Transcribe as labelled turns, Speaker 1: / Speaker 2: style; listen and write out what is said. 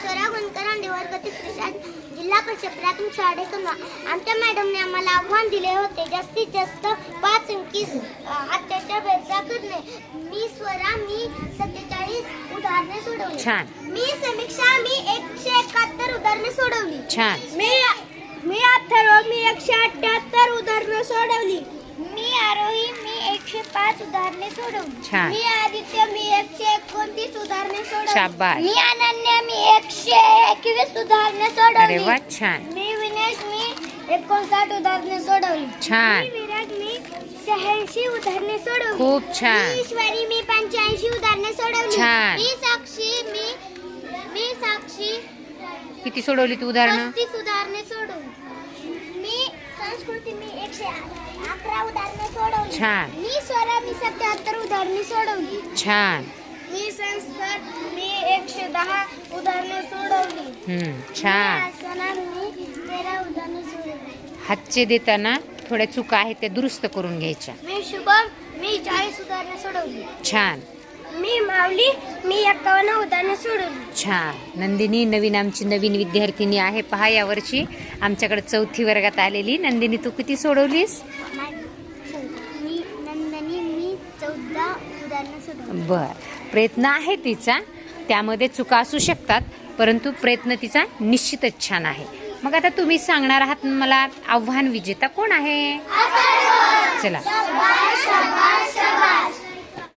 Speaker 1: स्वरा गुणकरांनी वर्ग तिसरी शाळा जिल्हा परिषद प्राथमिक शाळा कन्हा आमच्या मॅडमने आम्हाला आव्हान दिले होते जास्तीत जास्त पाच अंकी हाताच्या बेरजा करणे. मी स्वरा मी सत्तेचाळीस उदाहरणे सोडवली.
Speaker 2: छान.
Speaker 1: मी समीक्षा मी एकशे एकाहत्तर उदाहरणे सोडवली.
Speaker 2: छान.
Speaker 1: मी मी अथर्व मी एकशे अठ्याहत्तर उदाहरणे सोडवली. मी आरोही मी एकशे पाच उदाहरणे सोडवली.
Speaker 2: छान.
Speaker 1: मी आदित्य मी एकशे एकोणतीस उदाहरणे सोडवली.
Speaker 2: शाबास.
Speaker 1: मी मी एकशे एकवीस उदाहरणे
Speaker 2: अरे वा
Speaker 1: सोडवली
Speaker 2: छान.
Speaker 1: मी विनेश मी एकोणसाठ उदाहरणे सोडवली.
Speaker 2: छान.
Speaker 1: मी विराट मी शहाऐंशी उदाहरणे सोडवली.
Speaker 2: खूप छान.
Speaker 1: मी ईश्वरी मी पंच्याऐंशी उदाहरणे सोडवली.
Speaker 2: छान.
Speaker 1: मी साक्षी मी मी साक्षी.
Speaker 2: किती सोडवली तू उदाहरणं?
Speaker 1: पस्तीस उदाहरणे सोडवली. मी संस्कृती मी एकशे अकरा उदाहरणे सोडवली.
Speaker 2: छान.
Speaker 1: मी स्वरा मी सत्याहत्तर उदाहरणे सोडवली.
Speaker 2: छान.
Speaker 1: मी संस्कार एकशे दहा उदाहरणे सोडवली.
Speaker 2: हम्म, छान.
Speaker 1: मी अर्चना मी तेरा उदाहरणे सोडवली.
Speaker 2: हातचे देताना थोड्या चुका आहेत त्या दुरुस्त करून घ्यायच्या.
Speaker 1: मी शुभम मी चाळीस उदाहरणे सोडवली.
Speaker 2: छान.
Speaker 1: मी माऊली मी एक्कावन्न उदाहरणे सोडवली.
Speaker 2: छान. नंदिनी नवीन आमची नवीन विद्यार्थिनी आहे. पहा यावर्षी आमच्याकडे चौथी वर्गात आलेली. नंदिनी तू किती सोडवलीस?
Speaker 1: मी नंदनी मी चौदा उदाहरणे सोडवली.
Speaker 2: बर. प्रयत्न आहे तिचा. त्यामध्ये चुका असू शकतात परंतु प्रयत्न तिचा निश्चितच छान आहे. मग आता तुम्ही सांगणार आहात मला आव्हान विजेता कोण आहे? चला.